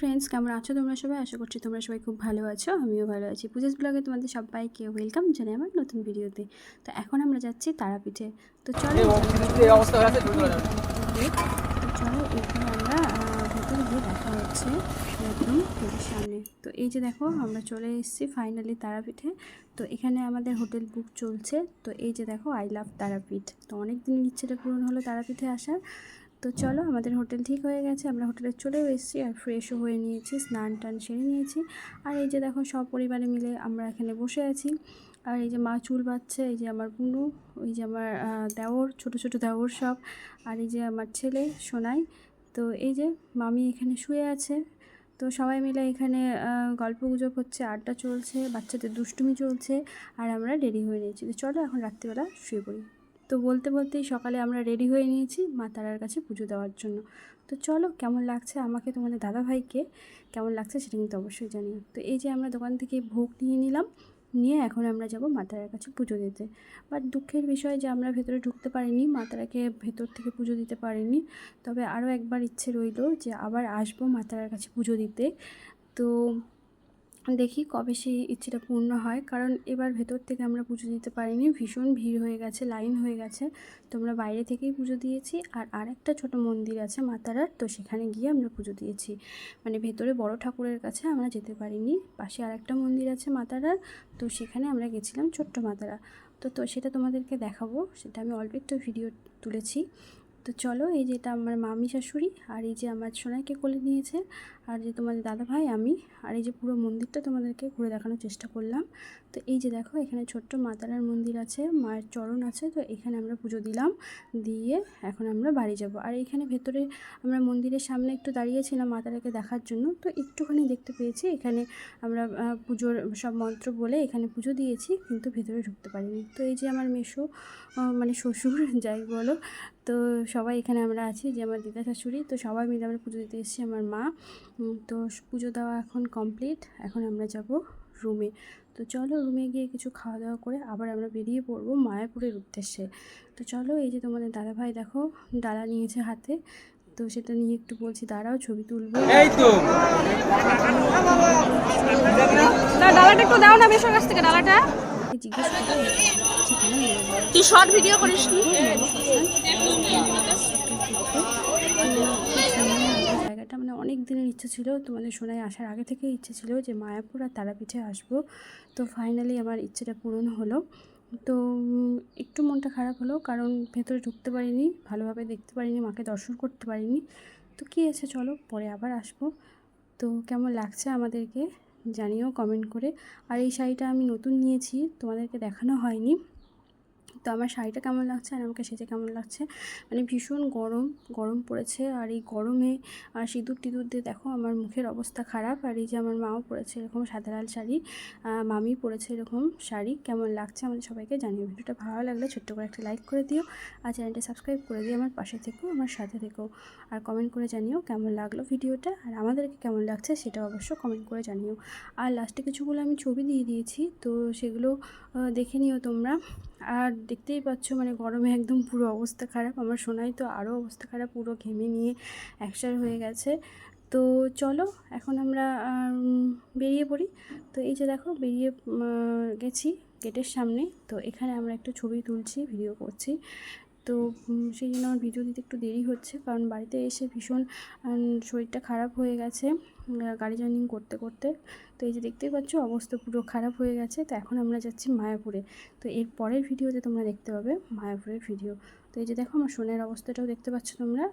Friends কেমন আছো তোমরা সবাই? আশা করছি তোমরা সবাই খুব ভালো আছো আমিও ভালো আছি। পুজোস ব্লগে তোমাদের সবাইকে ওয়েলকাম জানাই আমার নতুন ভিডিওতে। তো এখন আমরা যাচ্ছি তারাপীঠে। তো চলো চলো এখানে আমরা ভেতরে গিয়ে দেখা হচ্ছে একদম গেটের সামনে। তো এই যে দেখো আমরা চলে এসেছি ফাইনালি তারাপীঠে। তো এখানে আমাদের হোটেল বুক চলছে। তো এই যে দেখো আই লাভ তারাপীঠ। তো অনেক দিনের ইচ্ছেটা পূরণ হলো তারাপীঠে আসার। তো চলো, আমাদের হোটেল ঠিক হয়ে গেছে। আমরা হোটেলে চলেও এসেছি আর ফ্রেশও হয়ে নিয়েছি, স্নান টান সেরে নিয়েছি। আর এই যে দেখো, সব পরিবারে মিলে আমরা এখানে বসে আছি। আর এই যে মা চুল বাচ্ছে এই যে আমার বুনু ওই যে আমার দেওর, ছোট ছোট দেওর সব। আর এই যে আমার ছেলে সোনাই, তো এই যে মামি এখানে শুয়ে আছে। তো সবাই মিলে এখানে গল্প গুজব হচ্ছে, আড্ডা চলছে, বাচ্চাদের দুষ্টুমি চলছে, আর আমরা রেডি হয়ে নিয়েছি। তো চলো, এখন রাত্রিবেলা শুয়ে পড়ি। তো বলতে বলতেই সকালে আমরা রেডি হয়ে নিয়েছি মা তারার কাছে পুজো দেওয়ার জন্য। তো চলো কেমন লাগছে আমাকে তোমাদের দাদা ভাইকে কেমন লাগছে সেটা কিন্তু অবশ্যই জানিও। তো এই যে আমরা দোকান থেকে ভোগ নিয়ে নিলাম, নিয়ে এখন আমরা যাব মাতারার কাছে পুজো দিতে। বাট দুঃখের বিষয় যে আমরা ভেতরে ঢুকতে পারিনি মাতারাকে ভেতর থেকে পুজো দিতে পারিনি। তবে আরও একবার ইচ্ছে রইল যে আবার আসব মাতারার কাছে পুজো দিতে। তো দেখি কবে সেই ইচ্ছেটা পূর্ণ হয়। কারণ এবার ভেতর থেকে আমরা পুজো দিতে পারিনি। ভীষণ ভিড় হয়ে গেছে, লাইন হয়ে গেছে। তো আমরা বাইরে থেকেই পুজো দিয়েছি। আর আরেকটা ছোট মন্দির আছে মাতারার, তো সেখানে গিয়ে আমরা পুজো দিয়েছি। মানে ভেতরে বড় ঠাকুরের কাছে আমরা যেতে পারিনি। পাশে আরেকটা মন্দির আছে মাতারার, তো সেখানে আমরা গেছিলাম ছোট্ট মাতারা। তো তো সেটা তোমাদেরকে দেখাবো। সেটা আমি অল্প একটু ভিডিও তুলেছি। তো চলো, এই যে এটা আমার মামি শাশুড়ি আর এই যে আমার সোনাইকে কোলে নিয়েছে আর যে তোমাদের দাদা ভাই আমি আর এই যে পুরো মন্দিরটা তোমাদেরকে ঘুরে দেখানোর চেষ্টা করলাম। তো এই যে দেখো, এখানে ছোট্ট মাতারার মন্দির আছে, মায়ের চরণ আছে, তো এখানে আমরা পুজো দিলাম, দিয়ে এখন আমরা বাড়ি যাব। আর এখানে ভেতরে আমরা মন্দিরের সামনে একটু দাঁড়িয়েছিলাম মাতারাকে দেখার জন্য, তো একটুখানি দেখতে পেয়েছি, এখানে আমরা পুজোর সব মন্ত্র বলে এখানে পুজো দিয়েছি, কিন্তু ভেতরে ঢুকতে পারিনি। তো এই যে আমার মেশো মানে শ্বশুর, যাই বলো তো সবাই এখানে আমরা আছি যে আমার দিদা শাশুড়ি তো সবাই মিলে আমরা পুজো দিতে এসেছি আমার মা। তো পুজো দেওয়া এখন কমপ্লিট এখন আমরা যাব রুমে তো চলো রুমে গিয়ে কিছু খাওয়া দাওয়া করে আবার আমরা বেরিয়ে পড়ব মায়াপুরের উদ্দেশ্যে। তো চলো এই যে তোমাদের দাদা ভাই দেখো ডালা নিয়েছে হাতে। তো সেটা নিয়ে একটু বলছি দাঁড়াও ছবি তুলবো। এই তো। না ডালাটা একটু দাও না বেশর কাছ থেকে ডালাটা। জিজ্ঞেস। তুই শর্ট ভিডিও করিস জায়গাটা মানে অনেক দিনের ইচ্ছা ছিল তোমাদের শোনায় আসার আগে থেকে ইচ্ছে ছিল যে মায়াপুর আর তারাপীঠে আসব। তো ফাইনালি আমার ইচ্ছেটা পূরণ হলো। তো একটু মনটা খারাপ হলো কারণ ভেতরে ঢুকতে পারিনি ভালোভাবে দেখতে পারিনি মাকে দর্শন করতে পারিনি। তো কী আছে চলো পরে আবার আসব। তো কেমন লাগছে আমাদেরকে? জানিও কমেন্ট করে। আর এই শাড়িটা আমি নতুন নিয়েছি তোমাদেরকে দেখানো হয়নি। তো আমার শাড়িটা কেমন লাগছে আর আমাকে সেটা কেমন লাগছে? মানে ভীষণ গরম গরম পড়েছে আর এই গরমে আর সিঁদুর টিঁদুর দিয়ে দেখো আমার মুখের অবস্থা খারাপ আর এই যে আমার মাও পরেছে এরকম সাদা লাল শাড়ি মামি পরেছে এরকম শাড়ি। কেমন লাগছে আমাদের সবাইকে জানিও। ভিডিওটা ভালো লাগলে ছোট্ট করে একটা লাইক করে দিও আর চ্যানেলটা সাবস্ক্রাইব করে দিও আমার পাশে থেকেও, আমার সাথে থেকেও। আর কমেন্ট করে জানিও কেমন লাগল ভিডিওটা আর আমাদেরকে কেমন লাগছে সেটা অবশ্য কমেন্ট করে জানিও। আর লাস্টে কিছুগুলো আমি ছবি দিয়ে দিয়েছি তো সেগুলো দেখে নিও তোমরা। আর দেখতেই পাচ্ছ মানে গরমে একদম পুরো অবস্থা খারাপ। আমার শোনাই তো আরও অবস্থা খারাপ, পুরো ঘেমে নিয়ে একসার হয়ে গেছে। তো চলো, এখন আমরা বেরিয়ে পড়ি। তো এই যে দেখো, বেরিয়ে গেছি গেটের সামনে। তো এখানে আমরা একটু ছবি তুলছি, ভিডিও করছি। তো সেই জন্য আমার ভিডিও দিতে একটু দেরি হচ্ছে। কারণ বাড়িতে এসে ভীষণ শরীরটা খারাপ হয়ে গেছে গাড়ি জার্নিং করতে করতে। তো এই যে দেখতেই পাচ্ছ, অবস্থা পুরো খারাপ হয়ে গেছে। তো এখন আমরা যাচ্ছি মায়াপুরে। তো এর পরের ভিডিওতে তোমরা দেখতে পাবে মায়াপুরের ভিডিও। তো এই যে দেখো, আমার সোনের অবস্থাটাও দেখতে পাচ্ছ তোমরা।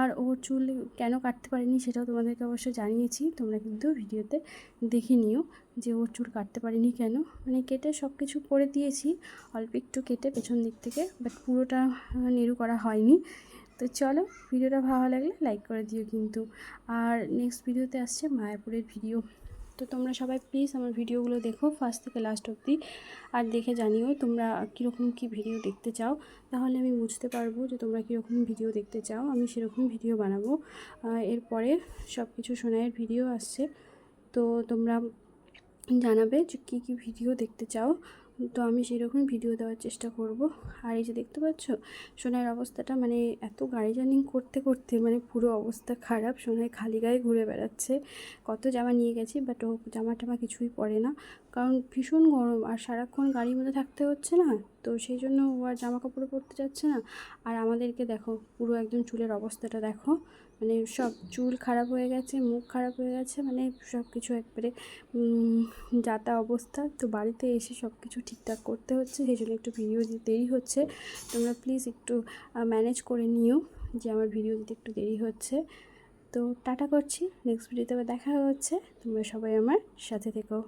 আর ওর চুল কেন কাটতে পারিনি সেটাও তোমাদেরকে অবশ্য জানিয়েছি। তোমরা কিন্তু ভিডিওতে দেখে নিও। যে ওর চুল কাটতে পারিনি কেন? মানে কেটে সব কিছু করে দিয়েছি। অল্প একটু কেটে পেছন দিক থেকে বাট পুরোটা নেড়ু করা হয়নি। তো চলো, ভিডিওটা ভালো লাগলে লাইক করে দিও কিন্তু। আর নেক্সট ভিডিওতে আসছে মায়াপুরের ভিডিও তো তোমরা সবাই প্লিজ আমার ভিডিওগুলো দেখো ফার্স্ট থেকে লাস্ট অবধি। আর দেখে জানিও তোমরা কীরকম কী ভিডিও দেখতে চাও। তাহলে আমি বুঝতে পারব যে তোমরা কীরকম ভিডিও দেখতে চাও। আমি সেরকম ভিডিও বানাবো। এরপরে সব কিছু সোনাইয়ের ভিডিও আসছে। তো তোমরা জানাবে যে কী কী ভিডিও দেখতে চাও। তো আমি সেরকম ভিডিও দেওয়ার চেষ্টা করব। আর এই যে দেখতে পাচ্ছ সোনার অবস্থাটা মানে এত গাড়ি জার্নিং করতে করতে মানে পুরো অবস্থা খারাপ। সোনায় খালি গায়ে ঘুরে বেড়াচ্ছে। কত জামা নিয়ে গেছি বাট ও জামা টামা কিছুই পরে না। কারণ ভীষণ গরম আর সারাক্ষণ গাড়ির মধ্যে থাকতে হচ্ছে না। তো সেই জন্য ও আর জামা কাপড় পরতে যাচ্ছে না। আর আমাদেরকে দেখো, পুরো একদম চুলের অবস্থাটা দেখো। মানে সব চুল খারাপ হয়ে গেছে, মুখ খারাপ হয়ে গেছে মানে সব কিছু একবারে যাতা অবস্থা। তো বাড়িতে এসে সব কিছু ঠিকঠাক করতে হচ্ছে, সেই জন্য একটু ভিডিও দিতে দেরি হচ্ছে। তোমরা প্লিজ একটু ম্যানেজ করে নিও যে আমার ভিডিও দিতে একটু দেরি হচ্ছে। তো টাটা করছি নেক্সট ভিডিওতে দেখা হচ্ছে। তোমরা সবাই আমার সাথে থেকো।